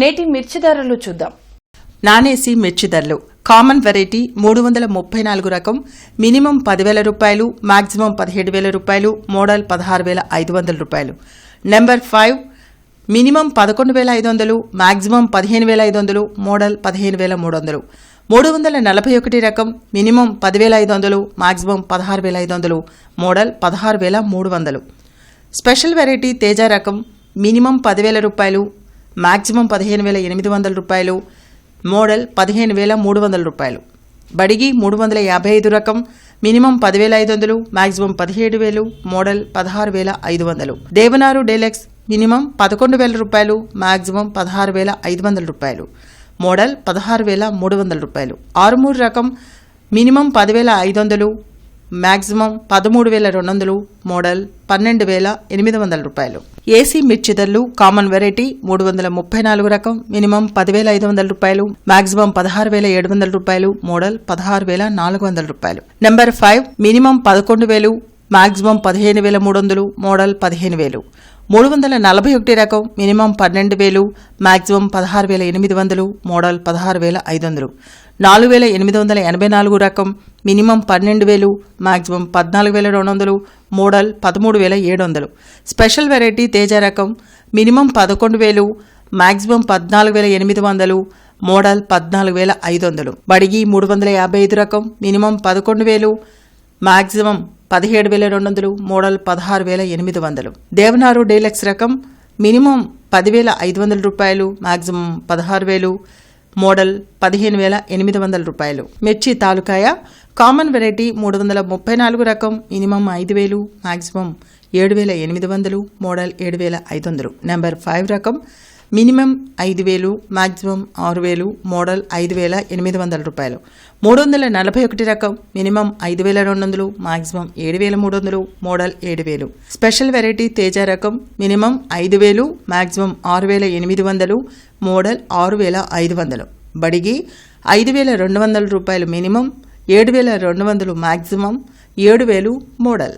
నేటి మిర్చి ధరలు చూద్దాం. నానేసి మిర్చి ధరలు కామన్ వెరైటీ మూడు వందల ముప్పై నాలుగు రకం మినిమం పదివేల రూపాయలు మాక్సిమం పదిహేడు వేల రూపాయలు మోడల్ పదహారు వేల ఐదు వందల రూపాయలు. నెంబర్ ఫైవ్ మినిమం పదకొండు వేల ఐదు వందలు మాక్సిమం పదిహేను వేల ఐదు వందలు మోడల్ పదిహేను వేల మూడు వందలు. మూడు వందల నలభై ఒకటి రకం మినిమం పదివేల ఐదు వందలు మాక్సిమం పదహారు వేల ఐదు వందలు మోడల్ పదహారు వేల మూడు వందలు. స్పెషల్ వెరైటీ తేజ రకం మినిమం పదివేల రూపాయలు మాక్సిమం పదిహేను వేల ఎనిమిది వందల రూపాయలు మోడల్ పదిహేను వేల మూడు వందల రూపాయలు. బడిగి మూడు వందల యాభై ఐదు రకం మినిమం పదివేల ఐదు వందలు మాక్సిమం పదిహేడు వేలు మోడల్ పదహారు వేల ఐదు వందలు. దేవనారు డెలెక్స్ మినిమం పదకొండు వేల రూపాయలు మాక్సిమం పదహారు వేల ఐదు వందల రూపాయలు. మోడల్ పదహారు వేల మూడు వందల రూపాయలు. ఆరుమూరు రకం మినిమం పదివేల ఐదు వందలు మ్యాక్సిమం పదమూడు వేల రెండు వందలు మోడల్ పన్నెండు వేల ఎనిమిది వందల రూపాయలు. ఏసీ మిర్చి ధరలు కామన్ వెరైటీ మూడు వందల ముప్పై నాలుగు రకం మినిమం పదివేల ఐదు వందల రూపాయలు మాక్సిమం పదహారు వేల ఏడు వందల రూపాయలు మోడల్ పదహారు వేల నాలుగు వందల రూపాయలు. నెంబర్ ఫైవ్ మినిమం పదకొండు వేలు మాక్సిమం పదిహేను వేల మూడు వందలు మోడల్ పదిహేను వేలు. మూడు వందల నలభై ఒకటి రకం మినిమం పన్నెండు వేలు మాక్సిమం పదహారు వేల ఎనిమిది వందలు మోడల్ పదహారు వేల ఐదు వందలు. నాలుగు వేల ఎనిమిది వందల ఎనభై నాలుగు రకం మినిమం పన్నెండు వేలు మాక్సిమం పద్నాలుగు వేల రెండు వందలు మోడల్ పదమూడు వేల ఏడు వందలు. స్పెషల్ వెరైటీ తేజ రకం మినిమం పదకొండు వేలు మాక్సిమం పద్నాలుగు వేల ఎనిమిది వందలు మోడల్ పద్నాలుగు వేల ఐదు వందలు. బడిగి మూడు వందల యాభై ఐదు రకం మినిమం పదకొండు వేలు మాక్సిమం పదిహేడు వేల రెండు వందలు మోడల్ పదహారు వేల ఎనిమిది వందలు. దేవనారు డీలక్స్ రకం మినిమం పదివేల ఐదు వందల రూపాయలు మాక్సిమం పదహారు వేలు మోడల్ పదిహేను వేల ఎనిమిది వందల రూపాయలు. మిర్చి తాలూకాయ కామన్ వెరైటీ మూడు వందల ముప్పై నాలుగు రకం మినిమం ఐదు వేలు మాక్సిమం ఏడు వేల ఎనిమిది వందలు మోడల్ ఏడు వేల ఐదు వందలు. నెంబర్ ఫైవ్ రకం మినిమం ఐదు వేలు మాక్సిమం ఆరు వేలు మోడల్ ఐదు వేల ఎనిమిది వందల రూపాయలు. మూడు వందల నలభై ఒకటి రకం మినిమం ఐదు వేల రెండు వందలు మాక్సిమం ఏడు వేల మూడు వందలు మోడల్ ఏడు వేలు. స్పెషల్ వెరైటీ తేజ రకం మినిమం ఐదు వేలు మాక్సిమం ఆరు వేల ఎనిమిది వందలు మోడల్ ఆరు వేల ఐదు వందలు. బడిగి ఐదు వేల రెండు వందల రూపాయలు మినిమం ఏడు వేల రెండు వందలు మాక్సిమం ఏడు వేలు మోడల్.